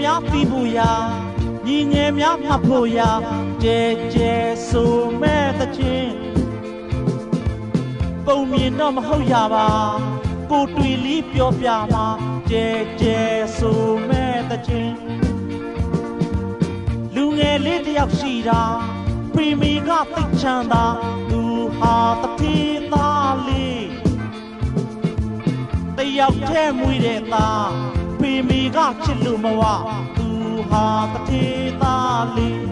များပြီးဖို့ရာညီငယ်များမှတ်ဖို့ရာကျဲကျဲဆိုမဲ့တခြင်းပုံမြင်တော့မဟုတ်ရပါကိုတွေ့လီပြောပြမှာကျဲကျဲဆိုမဲ့တခြင်းလူငယ်လေးတယောက်ရှိတာပရီမီကသိတ်ချမ်းသာသူဟာတတိသားလေးတယောက်တည်းမွေးတဲ့သား ဖေမီကချစ်လို့မဝသူဟာတထေသားလေး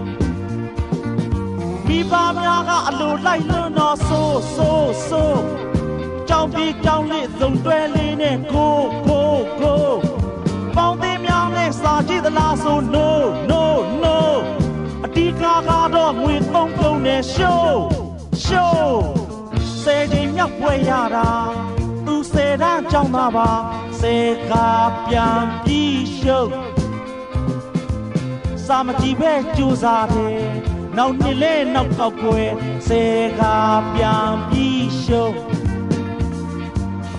မိဘများကအလိုလိုက်လွန်းတော့ဆိုးဆိုးဆိုးကြောင်ပြေကြောင်လေးစုံတွဲလေးနဲ့ကိုကိုကိုပေါင်းသေးများနဲ့စာကြည့်သလားဆို no no no အတီးကားကတော့ငွေသုံးပုံနဲ့ရှိုးရှိုးဆယ်ချိန်မြောက်ပွဲရတာ သူဆယ်တန်းကြောင်းသားပါဆယ်ကားပြန်ပြီးရှုပ်စာမကြည့်ပဲကြိုးစားတယ်နောက်နှစ်လဲနောက်ကောက်ပွဲဆယ်ကားပြန်ပြီးရှုပ်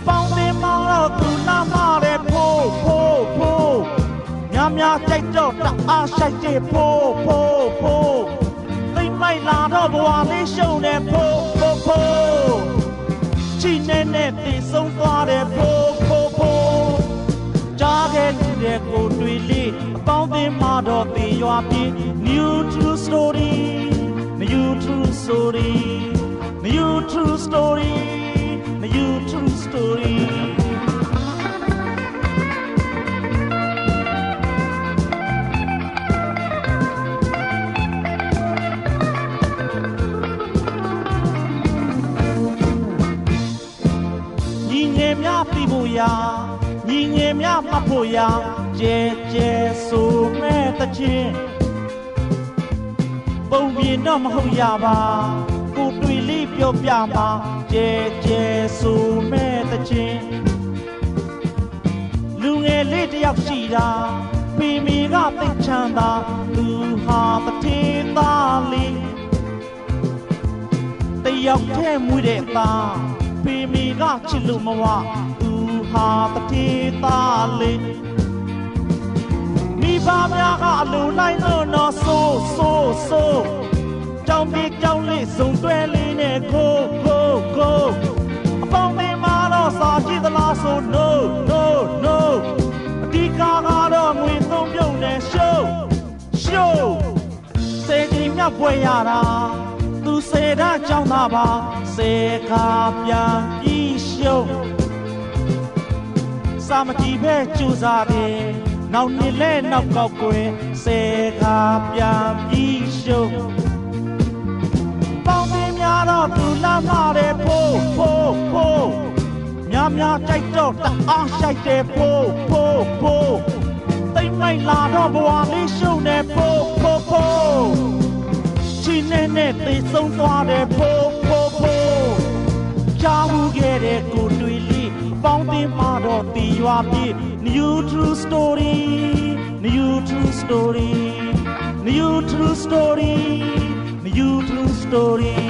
ပေါင်းတင်မောင်းတော့သူနာမတဲ့ဖိုးဖိုးဖိုးများများကြိုက်တော့တအားရှိုက်တဲ့ဖိုးဖိုးဖိုးသိမ့်မိုက်လာတော့ဘဝလေးရှုံနေဖိုးဖိုးဖိုး င်းအသင်းမှာတော့တည်ရွာပြေ new true story new true story new true story new true story ညီငယ်များပြီးဖို့ရာ ညီငယ်များမှတ်ဖို့ရာကျဲကျဲဆိုမဲ့တခြင်းပုံပြင်းတော့မဟုတ်ရပါကိုတွေ့လေးပြောပြမှာကျဲကျဲဆိုမဲ့တခြင်းလူငယ်လေးတယောက်ရှိတာပီမီကသိတ်ချမ်းသာသူဟာတထေးသားလေးတယောက်တည်းမွေးတဲ့သားဖေမီက ချစ်လို့မဝသူဟာတတိသားလေးမိဘများကအလိုလိုက်လို့တော့ဆိုးဆိုးဆိုးကြောင်ပြေကြောင်လေးစုံတွဲလေးနဲ့ကိုကိုကိုအပေါင်းမင်းမာတော့စာကြည့်သလားဆို no no no အဒီကာကတော့ငွေသုံးပြုံနဲ့ show show စေတီမြတ်ပွဲရတာသူစေတာကြောင့်သာ ပါစေခါပြန်ပြီးရှုံးစာမကြည့်ပဲကြိုးစားတယ်နောက်နှစ်လဲနောက်ကောက်ကွယ်စေခါပြန်ပြီးရှုံးပေါင်းသေးများတော့သူလာမတဲ့ဖိုးဖိုးဖိုးများများကြိုက်တော့တအားရှိုက်တယ်ဖိုးဖိုးဖိုးသိမ့်မိုက်လာတော့ဘဝလေးရှုံးနေဖိုးဖိုးဖိုးချီနဲ့နဲ့သေဆုံးသွားတဲ့ဖိုးဖိုးဖိုးရှားမှု ခဲ့တဲ့ကိုတွေ့လေးပေါင်းတင်မှာတော့တီရွာပြေ New True Story New True Story New True Story New True Story